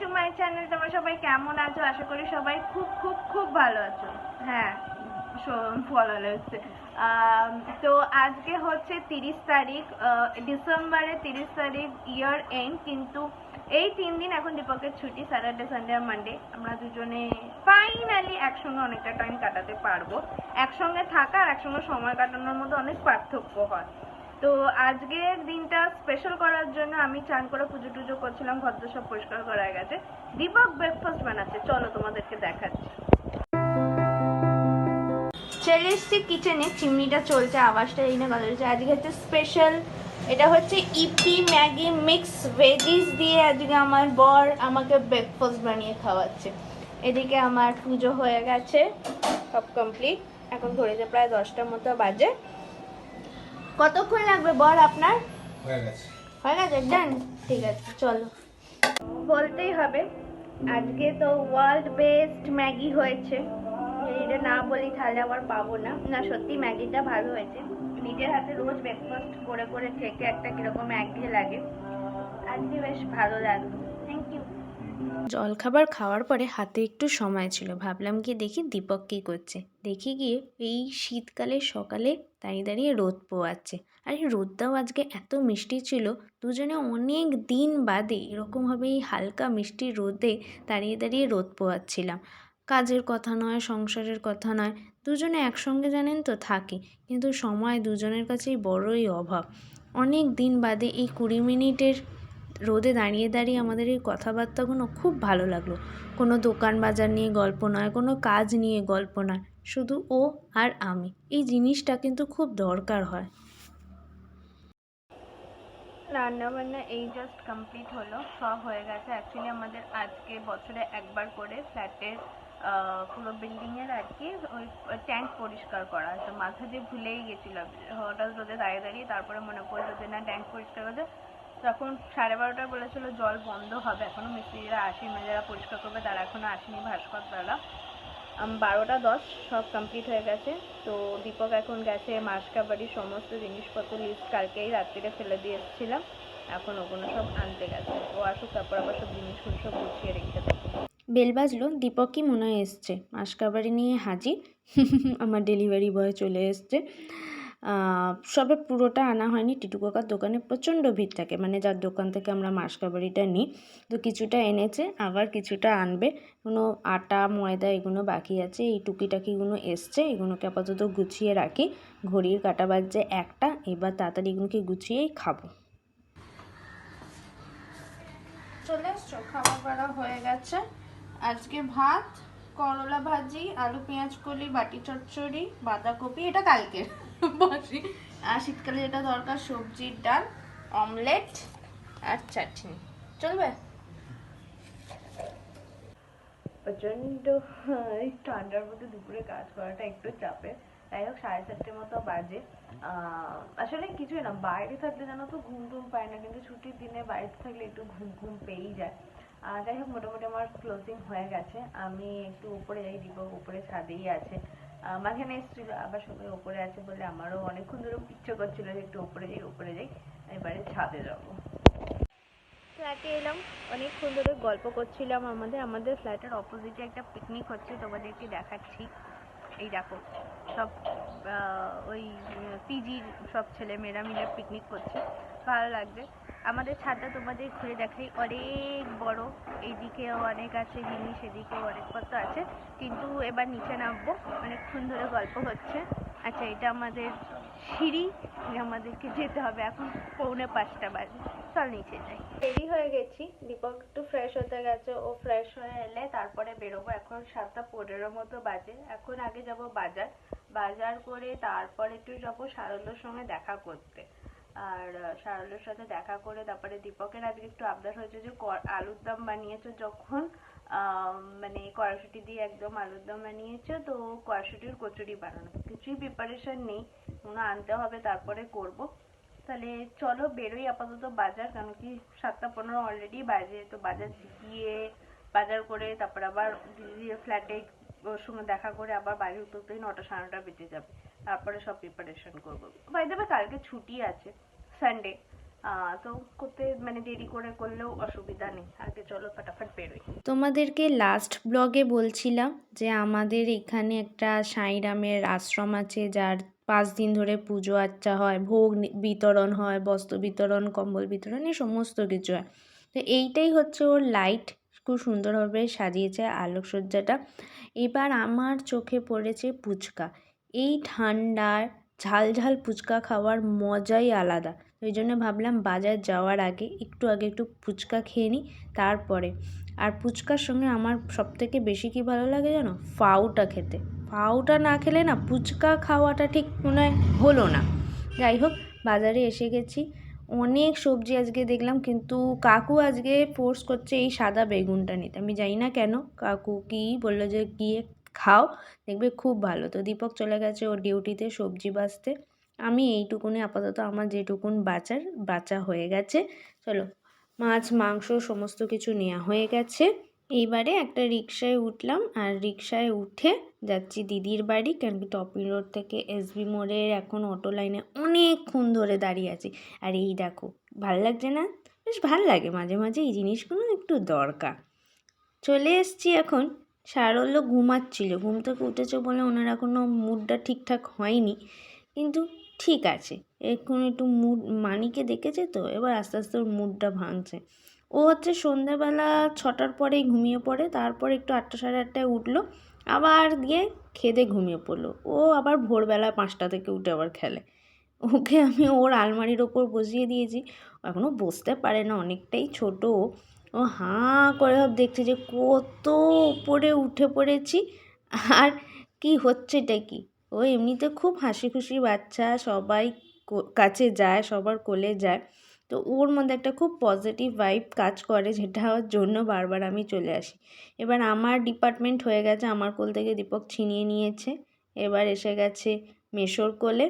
To my channel তোমরা সবাই কেমন আছো? আশা করি সবাই খুব খুব খুব ভালো আছো। হ্যাঁ তো আজকে হচ্ছে তিরিশ তারিখ ডিসেম্বরের তিরিশ তারিখ ইয়ার এন্ড কিন্তু এই তিন দিন এখন দীপকের ছুটি স্যাটারডে সানডে আর মানডে আমরা দুজনে ফাইনালি একসঙ্গে অনেকটা টাইম কাটাতে পারব। একসঙ্গে থাকা আর একসঙ্গে সময় কাটানোর মধ্যে অনেক পার্থক্য হয়। তো আজকের দিনটা স্পেশাল করার জন্য আমি চান করে পুজো টুজো করছিলাম ভদ্র সব পরিষ্কার করা হয়ে গেছে। দীপক ব্রেকফাস্ট বানাচ্ছে, চলো তোমাদেরকে দেখাচ্ছি। চলে এসছি কিচেনে চিমনিটা চলছে, আওয়াজটা এই না কথা আজকে হচ্ছে স্পেশাল এটা হচ্ছে ইপি ম্যাগি মিক্স ভেজিস দিয়ে আজকে আমার বর আমাকে ব্রেকফাস্ট বানিয়ে খাওয়াচ্ছে। এদিকে আমার পুজো হয়ে গেছে, সব কমপ্লিট এখন ঘড়িতে প্রায় দশটার মতো বাজে। কতক্ষণ লাগবে বর আপনার? হয়ে গেছে। হয়ে গেছে? ডান ঠিক আছে চলো। বলতেই হবে আজকে তো ওয়ার্ল্ড বেস্ট ম্যাগি হয়েছে। যদি এটা না বলি তাহলে আবার পাবো না। না সত্যি ম্যাগিটা ভালো হয়েছে। নিজের হাতে রোজ ব্রেকফাস্ট করে করে থেকে একটা কীরকম একঘেয়ে লাগে। আজকে বেশ ভালো লাগল। থ্যাংক ইউ জলখাবার খাওয়ার পরে হাতে একটু সময় ছিল। ভাবলাম কি দেখি দীপক কী করছে। দেখি গিয়ে এই শীতকালে সকালে দাঁড়িয়ে দাঁড়িয়ে রোদ পোয়াচ্ছে। আর এই রোদটাও আজকে এত মিষ্টি ছিল, দুজনে অনেক দিন বাদে এরকমভাবে এই হালকা মিষ্টি রোদে দাঁড়িয়ে দাঁড়িয়ে রোদ পোয়াচ্ছিলাম। কাজের কথা নয়, সংসারের কথা নয়, দুজনে একসঙ্গে জানেন তো থাকি, কিন্তু সময় দুজনের কাছেই বড়ই অভাব। অনেক দিন বাদে এই কুড়ি মিনিটের রোদে দাঁড়িয়ে দাঁড়িয়ে আমাদের এই কথাবার্তাগুলো খুব ভালো লাগল। কোনো দোকান বাজার নিয়ে গল্প নয়, কোনো কাজ নিয়ে গল্প নয়, শুধু ও আর আমি। এই জিনিসটা কিন্তু খুব দরকার হয়। রান্না বান্না এই জাস্ট কমপ্লিট হলো, সব হয়ে গেছে। অ্যাকচুয়ালি আমাদের আজকে বছরে একবার করে ফ্ল্যাটের পুরো বিল্ডিংয়ের আর কি ওই ট্যাঙ্ক পরিষ্কার করা। তো মাথা দিয়ে ভুলেই গেছিলাম। হঠাৎ রোদে দাঁড়িয়ে দাঁড়িয়ে তারপরে মনে পড়ল যে না ট্যাঙ্ক পরিষ্কার করতে তখন সাড়ে বারোটায় বলেছিল, জল বন্ধ হবে এখনও, মিস্ত্রিরা আসেনি যারা পরিষ্কার করবে, তারা এখনও আসেনি ভাস্কর দ্বারা বারোটা দশ, সব কমপ্লিট হয়ে গেছে। তো দীপক এখন গেছে মাসকাবাড়ির সমস্ত জিনিসপত্র লিস্ট কালকেই রাত্রিরে ফেলে দিয়ে এসেছিলাম। এখন ওগুলো সব আনতে গেছে। ও আসুক, তারপর আবার সব জিনিসগুলো সব গুছিয়ে রেখে দেবো। বেল বাজলো, দীপকই মনে হয় এসছে। মাসকাবারি নিয়ে হাজির। আমার ডেলিভারি বয় চলে এসছে। সবে পুরোটা আনা হয়নি। টিটু কাকার দোকানে প্রচণ্ড ভিড় থাকে। মানে যার দোকান থেকে আমরা মাসকাবারিটা নিই, তো কিছুটা এনেছে, আবার কিছুটা আনবে। কোনো আটা, ময়দা এগুলো বাকি আছে। এই টুকিটাকিগুলো এসছে। এগুলোকে আপাতত গুছিয়ে রাখি। ঘড়ির কাটা বাজছে একটা। এবার তাড়াতাড়ি এগুলোকে গুছিয়েই খাব। চলে এসছো? খাওয়া বাড়া হয়ে গেছে। আজকে ভাত, করলা ভাজি, আলু পেঁয়াজ কলি, বাটি চচ্চড়ি, বাঁধাকপি, এটা কালকে বাসি। আর শীতকালে যেটা দরকার সবজির ডাল অমলেট আর চাটনি। চলবে? প্রচণ্ড এই ঠান্ডার মধ্যে দুপুরে কাজ করাটা একটু চাপের যাই হোক সাড়ে চারটে মতো বাজে। আসলে কিছুই না বাইরে থাকলে জানো তো ঘুম টুম পায় না কিন্তু ছুটির দিনে বাইরে থাকলে একটু ঘুম ঘুম পেয়েই যায়। আহ, যাই হোক মোটামুটি আমার ক্লোজিং হয়ে গেছে। আমি একটু উপরে যাই দিব উপরে ছাদেই আছে। মাঝখানে এসেছিল আবার সবাই উপরে আছে বলে আমারও অনেকক্ষণ ধরে ইচ্ছে করছিল যে একটু উপরে যাই উপরে যাই। এবারে ছাদে যাব। ফ্ল্যাটে এলাম, অনেকক্ষণ ধরে গল্প করছিলাম আমাদের। আমাদের ফ্ল্যাটের অপোজিটে একটা পিকনিক হচ্ছে, তোমাদেরকে দেখাচ্ছি। এই দেখো, সব ওই পিজির সব ছেলে মেয়েরা মিলে পিকনিক করছে। ভালো লাগবে। আমাদের ছাদটা তোমাদের ঘুরে দেখাই। অনেক বড়, এইদিকেও অনেক আছে জিনিস, এদিকেও অনেক কত আছে। কিন্তু এবার নিচে নামবো, অনেকক্ষণ ধরে গল্প হচ্ছে। আচ্ছা এটা আমাদের সিঁড়ি আমাদেরকে যেতে হবে এখন পৌনে পাঁচটা বাজে। চল নিচে যাই। দেরি হয়ে গেছি। দীপক একটু ফ্রেশ হতে গেছে, ও ফ্রেশ হয়ে এলে তারপরে বেরোবো। এখন সাতটা পনেরো মতো বাজে। এখন আগে যাব বাজার। বাজার করে তারপর একটু যাব সারল্যর সঙ্গে দেখা করতে। আর সারল্যর সাথে দেখা করে তারপরে দীপকের আজকে একটু আবদার হয়েছে যে আলুর দম বানিয়েছো যখন মানে কড়াইশুটি দিয়ে একদম আলুর দম বানিয়েছো, তো কড়াইশুটির কচুরি বানানো। কিছুই প্রিপারেশন নেই, ওগুলো আনতে হবে, তারপরে করব। তাহলে চলো বেরোই আপাতত বাজার, কারণ কি সাতটা পনেরো অলরেডি বাজে, তো বাজার গিয়ে বাজার করে তারপর আবার দিদির ফ্ল্যাটে ওর সঙ্গে দেখা করে আবার বাড়ি উঠতেই নটা সাড়ে নটা বেজে যাবে। তারপরে সব প্রিপারেশন করব। বাই দেবে কালকে ছুটি আছে। সানডে তো করতে মানে দেরি করে করলেও অসুবিধা নেই। আগে চলো ফটাফট বেরোই। তোমাদেরকে লাস্ট ব্লগে বলছিলাম যে আমাদের এখানে একটা সাঁইরামের আশ্রম আছে, যার পাঁচ দিন ধরে পুজো আচ্চা হয়, ভোগ বিতরণ হয়, বস্ত্র বিতরণ, কম্বল বিতরণ, এই সমস্ত কিছু হয়। তো এইটাই হচ্ছে ওর লাইট খুব সুন্দরভাবে সাজিয়েছে আলোকসজ্জাটা। এবার আমার চোখে পড়েছে ফুচকা। এই ঠান্ডার ঝাল ঝাল ফুচকা খাওয়ার মজাই আলাদা। ওই জন্য ভাবলাম বাজার যাওয়ার আগে একটু আগে একটু ফুচকা খেয়ে নিই তারপরে। আর ফুচকার সঙ্গে আমার সবথেকে বেশি কি ভালো লাগে জানো? ফাউটা খেতে। ফাউটা না খেলে না ফুচকা খাওয়াটা ঠিক মনে হয় হলো না। যাই হোক, বাজারে এসে গেছি। অনেক সবজি আজকে দেখলাম, কিন্তু কাকু আজকে ফোর্স করছে এই সাদা বেগুনটা নিতে। আমি জানি না কেন, কাকু কি বলল যে গিয়ে খাও, দেখবে খুব ভালো। তো দীপক চলে গেছে ওর ডিউটিতে সবজি বাছতে আমি এইটুকুনি আপাতত আমার যেটুকুন বাচার, বাচা হয়ে গেছে। চলো, মাছ, মাংস সমস্ত কিছু নেওয়া হয়ে গেছে। এইবারে একটা রিক্সায় উঠলাম আর রিক্সায় উঠে যাচ্ছি দিদির বাড়ি, কারণ কি টপি রোড থেকে এসবি মোড়ের এখন অটো লাইনে অনেকক্ষণ ধরে দাঁড়িয়ে আছি। আর এই দেখো, ভালো লাগছে না? বেশ ভালো লাগে, মাঝে মাঝে এই জিনিসগুলো একটু দরকার। চলে এসছি এখন, সারল্য ঘুমাচ্ছিল, ঘুম থেকে উঠেছে বলে ওনার এখনও মুডটা ঠিকঠাক হয়নি। কিন্তু ঠিক আছে। এখন একটু মুড মানিকে দেখেছে তো? এবার আস্তে আস্তে ওর মুডটা ভাঙছে। ও হচ্ছে সন্ধ্যাবেলা ছটার পরেই ঘুমিয়ে পড়ে, তারপর একটু আটটা সাড়ে আটটায় উঠল, আবার গিয়ে খেদে ঘুমিয়ে পড়ল। ও আবার ভোরবেলা পাঁচটা থেকে উঠে আবার খেলে। ওকে আমি ওর আলমারির ওপর বসিয়ে দিয়েছি। এখনও বসতে পারে না, অনেকটাই ছোট। ও। হাঁ করে দেখছে যে কত উপরে উঠে পড়েছি। আর কি হচ্ছেটা কি? ও এমনিতে খুব হাসি খুশি বাচ্চা, সবাই কাছে যায়, সবার কোলে যায়। তো ওর মধ্যে একটা খুব পজিটিভ ভাইব কাজ করে যেটার জন্য বারবার আমি চলে আসি। এবার আমার ডিপার্টমেন্ট হয়ে গেছে, আমার কোল থেকে দীপক ছিনিয়ে নিয়েছে। এবার এসে গেছে মেশোর কোলে।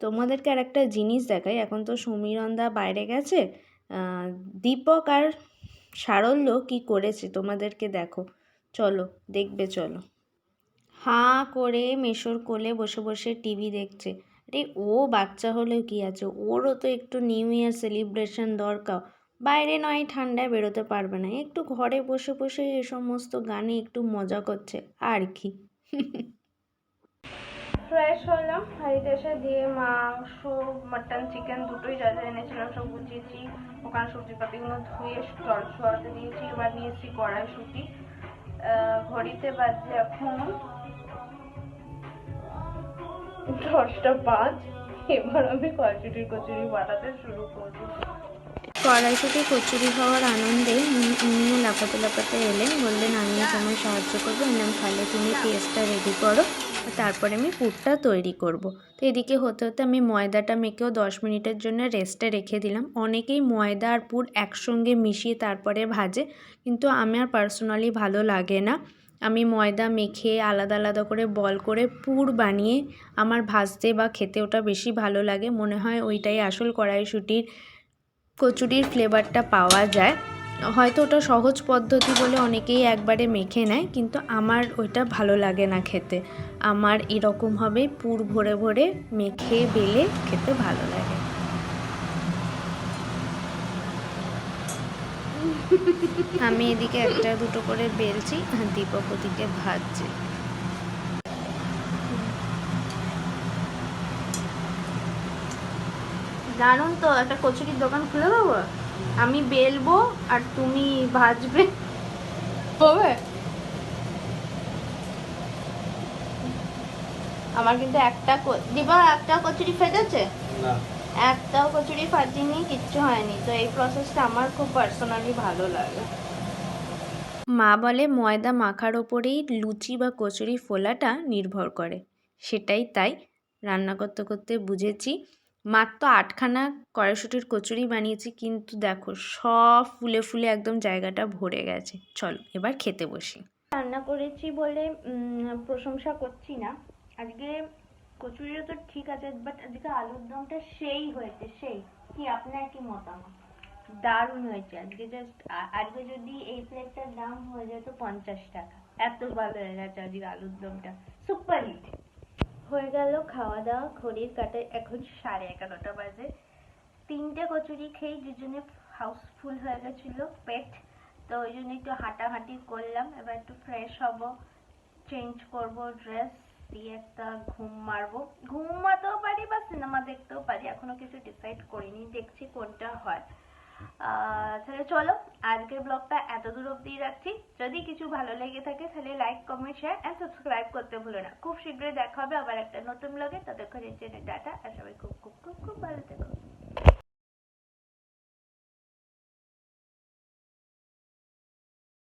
তোমাদেরকে আর একটা জিনিস দেখাই, এখন তো সমীরন্দা বাইরে গেছে। দীপক আর সারল্য কি করেছে, তোমাদেরকে দেখো। চলো, দেখবে, চলো। হাঁ করে মেশোর কোলে বসে বসে টিভি দেখছে। আরে, ও বাচ্চা হলেও কি আছে? ওরও তো একটু নিউ ইয়ার সেলিব্রেশন দরকার। বাইরে নয়, ঠান্ডায় বেরোতে পারবে না। একটু ঘরে বসে বসে এ সমস্ত গানে একটু মজা করছে। আর কি? ফ্রেশ হলাম। বাড়িতে এসে দিয়ে মাংস মাটন চিকেন দুটোই যা যা এনেছিলাম সব গুছিয়েছি। ওখানে সবজি পাতিগুলো ধুয়ে জল ছোয়াতে দিয়েছি। এবার নিয়েছি কড়াইশুটি। ঘড়িতে বাজে এখন দশটা পাঁচ। এবার আমি কড়াইশুটির কচুরি বানাতে শুরু করব। কড়াইশুটি কচুরি হওয়ার আনন্দে উনি- উনিও লাফাতে লাফাতে এলেন, বললেন আমিও তোমায় সাহায্য করব। এলাম তাহলে তুমি পেস্টটা রেডি করো। তারপরে আমি পুরটা তৈরি করব। তো এদিকে হতে হতে আমি ময়দাটা মেখেও দশ মিনিটের জন্য রেস্টে রেখে দিলাম। অনেকেই ময়দা আর পুর একসঙ্গে মিশিয়ে তারপরে ভাজে, কিন্তু আমার পার্সোনালি ভালো লাগে না। আমি ময়দা মেখে আলাদা আলাদা করে বল করে পুর বানিয়ে আমার ভাজতে বা খেতে ওটা বেশি ভালো লাগে। মনে হয় ওইটাই আসল কড়াইশুটির, কচুরির ফ্লেভারটা পাওয়া যায়। হয়তো ওটা সহজ পদ্ধতি বলে অনেকেই একবারে মেখে নেয়, কিন্তু আমার ওইটা ভালো লাগে না খেতে। আমার এরকমভাবে পুর ভরে ভরে মেখে বেলে খেতে ভালো লাগে। আমি এদিকে একটা দুটো করে বেলছি আর দীপক ওদিকে ভাজছে। জানুন তো একটা কচুরির দোকান খুলে দেবো? আমি বেলবো আর তুমি ভাজবে। হবে আমার কিন্তু একটা ক- দিবা একটা কচুরি ফেটেছে? একটাও কচুরি ফাটিনি কিচ্ছু হয়নি। তো এই প্রসেসটা আমার খুব পার্সোনালি ভালো লাগে। মা বলে ময়দা মাখার ওপরেই লুচি বা কচুরি ফোলাটা নির্ভর করে। সেটাই তাই রান্না করতে করতে বুঝেছি। মাত্র আটখানা কড়াইশুটির কচুরি বানিয়েছি কিন্তু দেখো সব ফুলে ফুলে একদম জায়গাটা ভরে গেছে। চলো এবার খেতে বসি। রান্না করেছি বলে প্রশংসা করছি না। আজকে কচুরিটা তো ঠিক আছে বাট আজকে আলুর দমটা সেই হয়েছে সেই। কি আপনার কি মতামত? দারুণ হয়েছে। আজকে জাস্ট আজকে যদি এই প্লেটটার দাম হয়ে যেত পঞ্চাশ টাকা। এত ভালো হয়ে গেছে আজকে আলুর দমটা। সুপার হিট হয়ে গেল খাওয়া দাওয়া ঘড়ির কাটে এখন সাড়ে এগারোটা বাজে। তিনটে কচুরি খেয়ে দুজনে হাউসফুল হয়ে গেছিল পেট। তো ওই জন্য একটু হাঁটাহাঁটি করলাম এবার একটু ফ্রেশ হব চেঞ্জ করব ড্রেস দিয়ে একটা ঘুম মারবো। ঘুমাতেও পারি বা সিনেমা দেখতেও পারি, এখনও কিছু ডিসাইড করিনি, দেখছি কোনটা হয়। তাহলে চলো, আজকের ব্লগটা এত দূর অব্দি রাখছি। যদি কিছু ভালো লেগে থাকে, তাহলে like comment share and subscribe করতে ভুলো না। খুব শীঘ্রই দেখা হবে আবার একটা নতুন ব্লগে ততক্ষণের জন্য ডাটা আর সবাই খুব খুব খুব খুব ভালো থেকো।